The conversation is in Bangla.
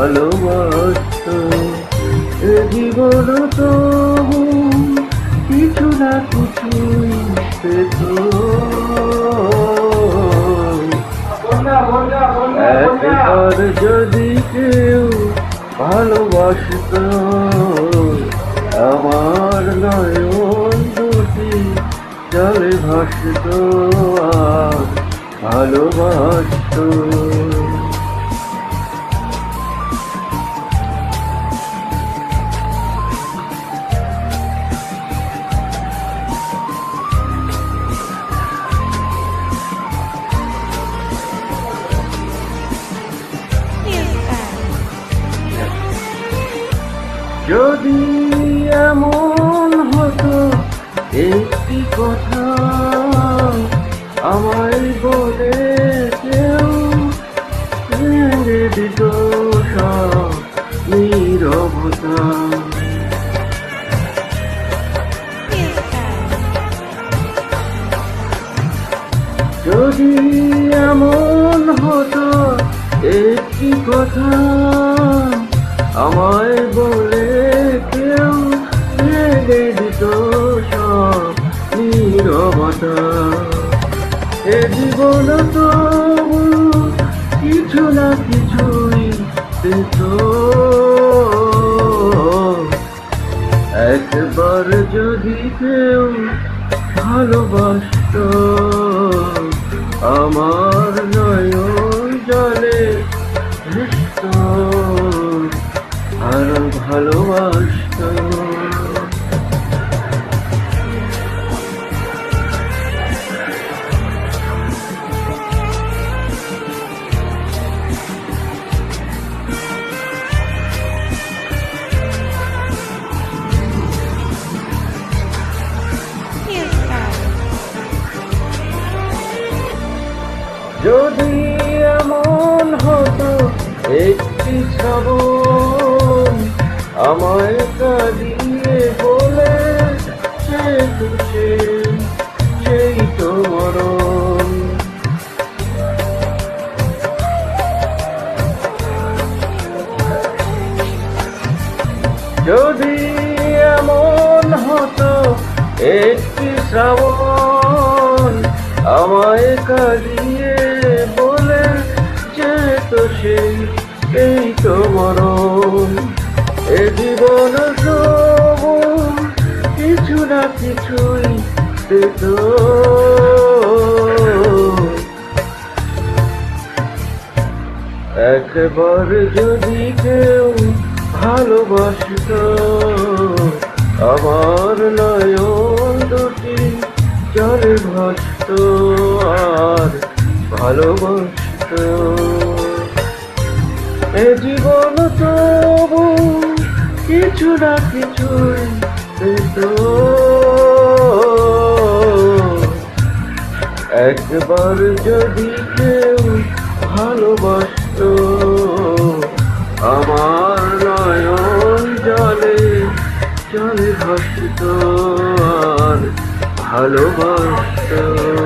ভালোবাসত এ জীবন তো কিছু না কিছুই পেত একবার যদি কেউ ভালোবাসত, আমার নয়ন দুটি চলে ভাসত, আর ভালোবাসত। যদি এমন হতো একটি কথা আমায় বলে কেউ সব নীরবতা। যদি এমন হতো একটি কথা আমায় বলে নীরবতা এ জীবন তবু কিছু না কিছুই পেত একবার যদি কেউ ভালোবাসত আমার যদি এমন হতো, একটি শ্রাবণ আমায় কাঁদিয়ে বলে, সে তুষে সেই তো মরণ। যদি এমন হতো, একটি শ্রাবণ আমায় কাঁদিয়ে বলে যে তো সেই, এই তো মরণ। এ জীবন কিছু না কিছুই পেত। একবার যদি কেউ ভালোবাসত, আমার দুটি জলে ভাসত আর ভালোবাসত। এ জীবন তবু কিছু না কিছু একবার যদি কেউ ভালোবাসত, আমার নয়ন জলে জলে ভাসত। আর ভালোবাসত